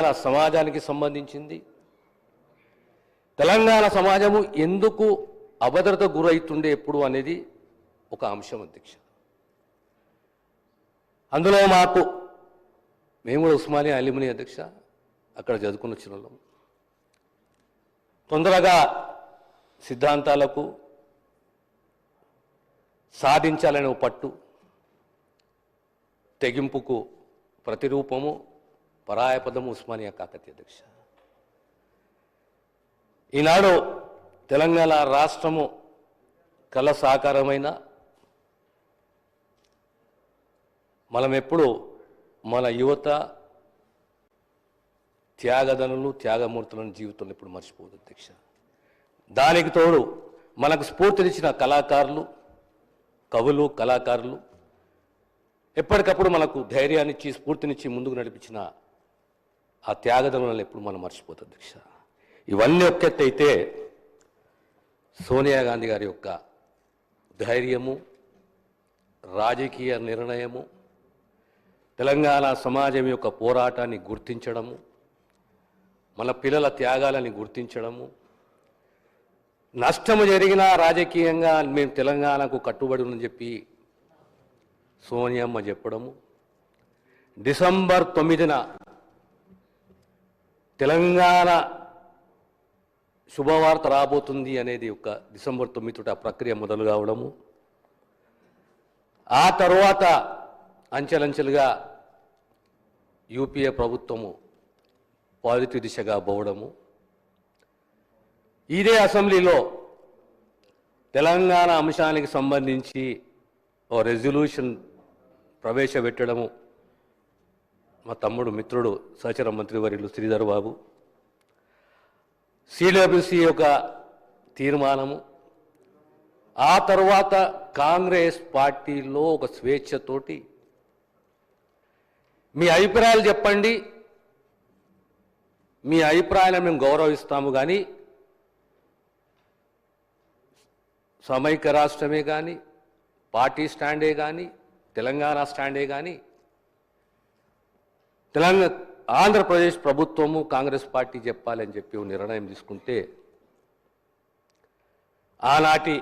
తెలంగాణ సమాజానికి సంబంధించింది. తెలంగాణ సమాజము ఎందుకు అభద్రత గురవుతుండే ఎప్పుడు అనేది ఒక అంశం అధ్యక్ష. అందులో మాకు మేము కూడా ఉస్మానియా అలిమిని అధ్యక్ష అక్కడ చదువుకున్న చిన్నలో తొందరగా సిద్ధాంతాలకు సాధించాలనే పట్టు తెగింపుకు ప్రతిరూపము పరాయపదము ఉస్మానియా కాకతీయ దీక్ష ఈనాడు తెలంగాణ రాష్ట్రము కళ సాకారమైన మనం ఎప్పుడు మన యువత త్యాగదనులు త్యాగమూర్తులను జీవితంలో ఎప్పుడు మర్చిపోదు అధ్యక్ష. దానికి తోడు మనకు స్ఫూర్తినిచ్చిన కళాకారులు కవులు కళాకారులు ఎప్పటికప్పుడు మనకు ధైర్యాన్నిచ్చి స్ఫూర్తినిచ్చి ముందుకు నడిపించిన ఆ త్యాగదనులను ఎప్పుడు మనం మర్చిపోతుంది దీక్ష. ఇవన్నీ ఒక్కెత్తైతే సోనియా గాంధీ గారి యొక్క ధైర్యము రాజకీయ నిర్ణయము తెలంగాణ సమాజం యొక్క పోరాటాన్ని గుర్తించడము మన పిల్లల త్యాగాలని గుర్తించడము. నష్టము జరిగినా రాజకీయంగా మేము తెలంగాణకు కట్టుబడి ఉందని చెప్పి సోనియమ్మ చెప్పడము. డిసెంబర్ తొమ్మిదిన తెలంగాణ శుభవార్త రాబోతుంది అనేది ఒక డిసెంబర్ తొమ్మిది ఆ ప్రక్రియ మొదలు కావడము. ఆ తరువాత అంచెలంచెలుగా యూపీఏ ప్రభుత్వము పాజిటివ్ దిశగా పోవడము. ఇదే అసెంబ్లీలో తెలంగాణ అంశానికి సంబంధించి ఓ రెజల్యూషన్ ప్రవేశపెట్టడము. మా తమ్ముడు మిత్రుడు సహచర మంత్రివర్యులు శ్రీధర్ బాబు. సిడబ్ల్యూసి యొక్క తీర్మానము. ఆ తర్వాత కాంగ్రెస్ పార్టీలో ఒక స్వేచ్ఛతోటి మీ అభిప్రాయాలు చెప్పండి. మీ అభిప్రాయాలను మేము గౌరవిస్తాము కానీ సమైక్య రాష్ట్రమే కానీ పార్టీ స్టాండే కానీ తెలంగాణ స్టాండే కానీ తెలంగాణ ఆంధ్రప్రదేశ్ ప్రభుత్వము కాంగ్రెస్ పార్టీ చెప్పాలని చెప్పి నిర్ణయం తీసుకుంటే ఆనాటి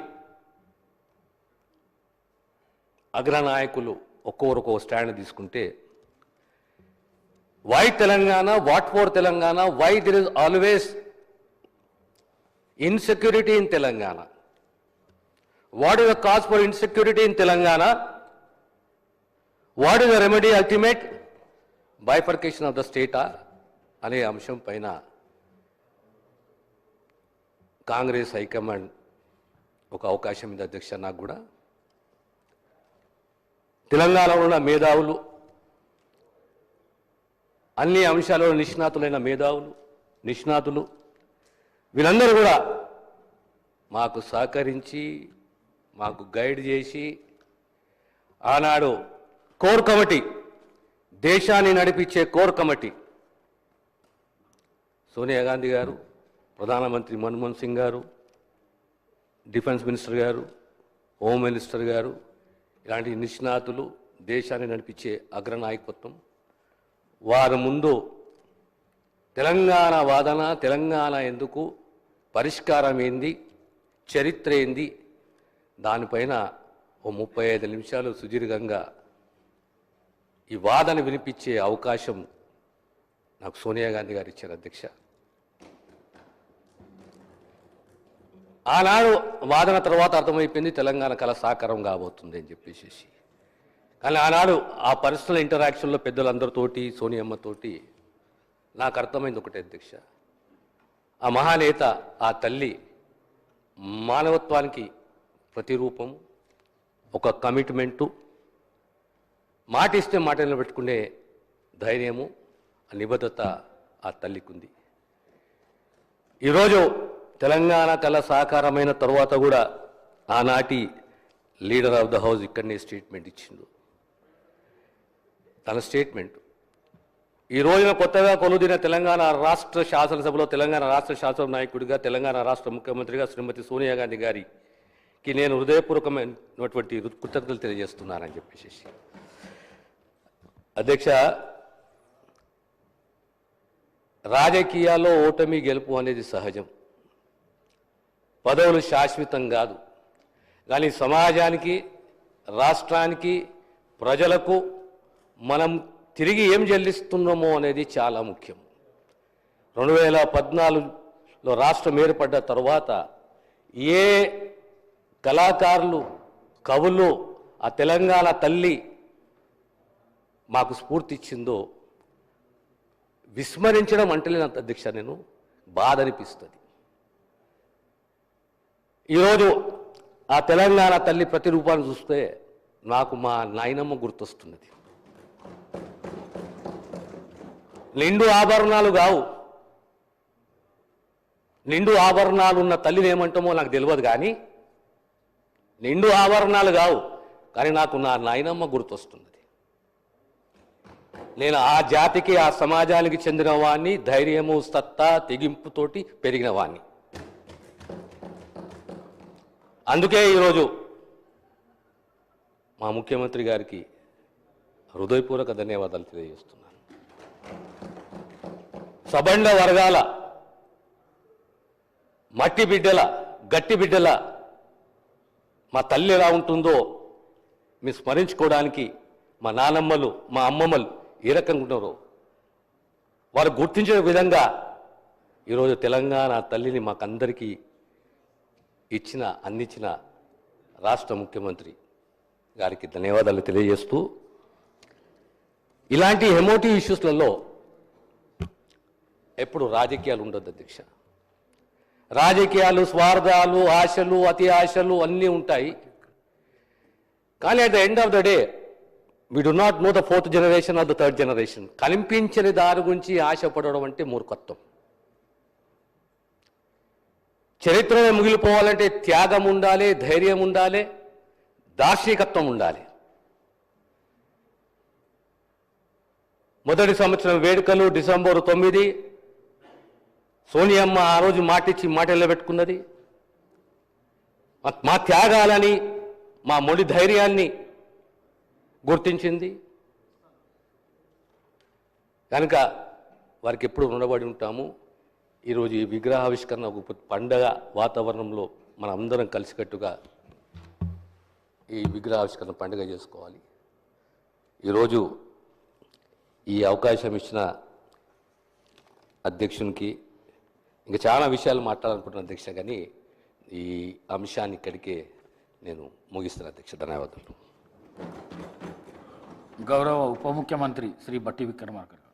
అగ్రనాయకులు ఒక్కొక్కరు స్టాండ్ తీసుకుంటే why Telangana what for Telangana why there is always insecurity in Telangana. What is the cause for insecurity in Telangana? What is the remedy ultimate? Bifurcation of the స్టేటా అనే అంశం పైన కాంగ్రెస్ హైకమాండ్ ఒక అవకాశం ఇది అధ్యక్ష నాకు కూడా. తెలంగాణలో ఉన్న మేధావులు అన్ని అంశాలలో నిష్ణాతులైన మేధావులు నిష్ణాతులు వీళ్ళందరూ కూడా మాకు సహకరించి మాకు గైడ్ చేసి ఆనాడు కోర్ కమిటీ దేశాన్ని నడిపించే కోర్ కమిటీ. సోనియా గాంధీ గారు ప్రధానమంత్రి మన్మోహన్ సింగ్ గారు డిఫెన్స్ మినిస్టర్ గారు హోమ్ మినిస్టర్ గారు ఇలాంటి నిష్ణాతులు దేశాన్ని నడిపించే అగ్రనాయకత్వం వారి ముందు తెలంగాణ వాదన తెలంగాణ ఎందుకు పరిష్కారం ఏంది చరిత్ర ఏంది దానిపైన ఓ ముప్పై ఐదు నిమిషాలు సుదీర్ఘంగా ఈ వాదన వినిపించే అవకాశం నాకు సోనియా గాంధీ గారు ఇచ్చారు అధ్యక్ష. ఆనాడు వాదన తర్వాత అర్థమైపోయింది తెలంగాణ కళ సాకారం కాబోతుంది అని చెప్పేసి. కానీ ఆనాడు ఆ పర్సనల్ ఇంటరాక్షన్లో పెద్దలందరితోటి సోనియమ్మతోటి నాకు అర్థమైంది ఒకటే అధ్యక్ష. ఆ మహానేత ఆ తల్లి మానవత్వానికి ప్రతిరూపం ఒక కమిట్మెంటు మాట ఇస్తే మాట నిలబెట్టుకునే ధైర్యము నిబద్ధత ఆ తల్లికుంది. ఈరోజు తెలంగాణ కళ సాకారమైన తర్వాత కూడా ఆనాటి లీడర్ ఆఫ్ ద హౌస్ ఇక్కడనే స్టేట్మెంట్ ఇచ్చిండు. తన స్టేట్మెంట్. ఈ రోజున కొత్తగా కొలుదిన తెలంగాణ రాష్ట్ర శాసనసభలో తెలంగాణ రాష్ట్ర శాసన నాయకుడిగా తెలంగాణ రాష్ట్ర ముఖ్యమంత్రిగా శ్రీమతి సోనియా గాంధీ గారికి నేను హృదయపూర్వకమైనటువంటి కృతజ్ఞతలు తెలియజేస్తున్నానని చెప్పేసి అధ్యక్ష రాజకీయాల్లో ఓటమి గెలుపు అనేది సహజం. పదవులు శాశ్వతం కాదు. కానీ సమాజానికి రాష్ట్రానికి ప్రజలకు మనం తిరిగి ఏం చెల్లిస్తున్నామో అనేది చాలా ముఖ్యం. రెండు వేల పద్నాలుగులో రాష్ట్రం ఏర్పడ్డ తర్వాత ఏ కళాకారులు కవులు ఆ తెలంగాణ తల్లి మాకు స్ఫూర్తి ఇచ్చిందో విస్మరించడం అంటలేనంత అధ్యక్ష నేను బాధ అనిపిస్తుంది ఈరోజు ఆ తెలంగాణ తల్లి ప్రతిరూపాన్ని చూస్తే నాకు మా నాయనమ్మ గుర్తొస్తున్నది. నిండు ఆభరణాలు కావు. నిండు ఆభరణాలు ఉన్న తల్లిని ఏమంటామో నాకు తెలియదు కానీ నిండు ఆభరణాలు కావు. కానీ నాకు నా నాయనమ్మ గుర్తొస్తుంది. నేను ఆ జాతికి ఆ సమాజానికి చెందిన వాణ్ణి ధైర్యము సత్తా తెగింపుతోటి పెరిగిన వాణ్ణి అందుకే ఈరోజు మా ముఖ్యమంత్రి గారికి హృదయపూర్వక ధన్యవాదాలు తెలియజేస్తున్నాను. సబండ వర్గాల మట్టి బిడ్డల గట్టి బిడ్డల మా తల్లి ఎలా ఉంటుందో మీరు స్మరించుకోవడానికి మా నానమ్మలు మా అమ్మమ్మలు ఏ రకంగా ఉంటారో. వారు గుర్తించిన విధంగా ఈరోజు తెలంగాణ తల్లిని మాకందరికీ ఇచ్చిన అందించిన రాష్ట్ర ముఖ్యమంత్రి గారికి ధన్యవాదాలు తెలియజేస్తూ ఇలాంటి ఎమోటివ్ ఇష్యూస్లలో ఎప్పుడు రాజకీయాలు ఉండదు అధ్యక్ష. రాజకీయాలు స్వార్థాలు ఆశలు అతి ఆశలు అన్నీ ఉంటాయి. కానీ at the end of the day we do not know the fourth generation or the third generation కనిపించని దారి గురించి ఆశపడడం అంటే మూర్ఖత్వం. చరిత్రలో మిగిలిపోవాలంటే త్యాగం ఉండాలి ధైర్యం ఉండాలి దార్శనికత్వం ఉండాలి. మొదటి సంవత్సరం వేడుకలు డిసెంబర్ తొమ్మిది. సోనియమ్మ ఆ రోజు మాటిచ్చి మాట నిలబెట్టుకున్నది మా- త్యాగాలని మా మొడి ధైర్యాన్ని గుర్తించింది. కనుక వారికి ఎప్పుడు రుణపడి ఉంటాము. ఈరోజు ఈ విగ్రహావిష్కరణ ఒక పండగ వాతావరణంలో మన అందరం కలిసికట్టుగా ఈ విగ్రహావిష్కరణ పండుగ చేసుకోవాలి. ఈరోజు ఈ అవకాశం ఇచ్చిన అధ్యక్షునికి ఇంకా చాలా విషయాలు మాట్లాడాలనుకుంటున్న అధ్యక్ష కానీ ఈ అంశాన్ని ఇక్కడికే నేను ముగిస్తున్నాను అధ్యక్ష. ధన్యవాదాలు. గౌరవ ఉప ముఖ్యమంత్రి శ్రీ బట్టి విక్రమార్కర్ గారు.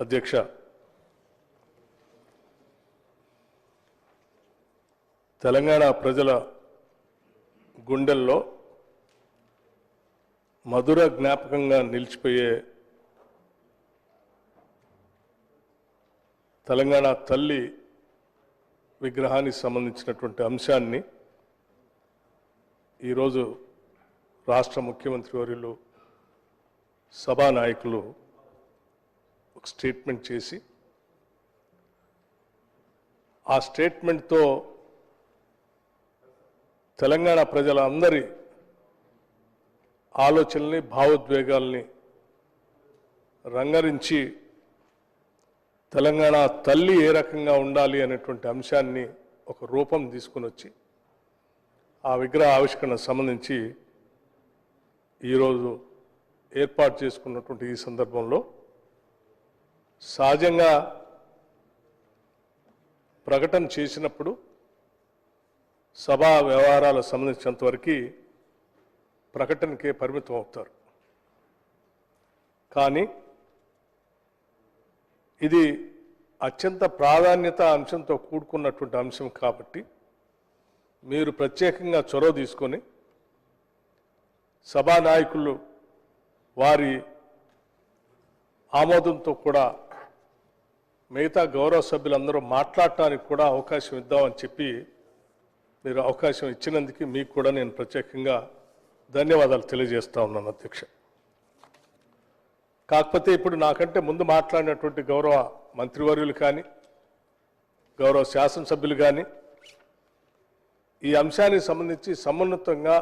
అధ్యక్ష తెలంగాణ ప్రజల గుండెల్లో మధుర జ్ఞాపకంగా నిలిచిపోయే తెలంగాణ తల్లి విగ్రహానికి సంబంధించినటువంటి అంశాన్ని ఈరోజు రాష్ట్ర ముఖ్యమంత్రి వర్యులు సభానాయకులు ఒక స్టేట్మెంట్ చేసి ఆ స్టేట్మెంట్తో తెలంగాణ ప్రజల అందరి ఆలోచనల్ని భావోద్వేగాల్ని రంగరించి తెలంగాణ తల్లి ఏ రకంగా ఉండాలి అనేటువంటి అంశాన్ని ఒక రూపం తీసుకుని వచ్చి ఆ విగ్రహ ఆవిష్కరణ సంబంధించి ఈరోజు ఏర్పాటు చేసుకున్నటువంటి ఈ సందర్భంలో సహజంగా ప్రకటన చేసినప్పుడు సభా వ్యవహారాలకు సంబంధించినంతవరకు ప్రకటనకే పరిమితం అవుతారు. కానీ ఇది అత్యంత ప్రాధాన్యత అంశంతో కూడుకున్నటువంటి అంశం కాబట్టి మీరు ప్రత్యేకంగా చొరవ తీసుకొని సభానాయకులు వారి ఆమోదంతో కూడా మిగతా గౌరవ సభ్యులందరూ మాట్లాడటానికి కూడా అవకాశం ఇద్దామని చెప్పి మీరు అవకాశం ఇచ్చినందుకు మీకు కూడా నేను ప్రత్యేకంగా ధన్యవాదాలు తెలియజేస్తా ఉన్నాను అధ్యక్ష. కాకపోతే ఇప్పుడు నాకంటే ముందు మాట్లాడినటువంటి గౌరవ మంత్రివర్యులు కానీ గౌరవ శాసనసభ్యులు కానీ ఈ అంశానికి సంబంధించి సమున్నతంగా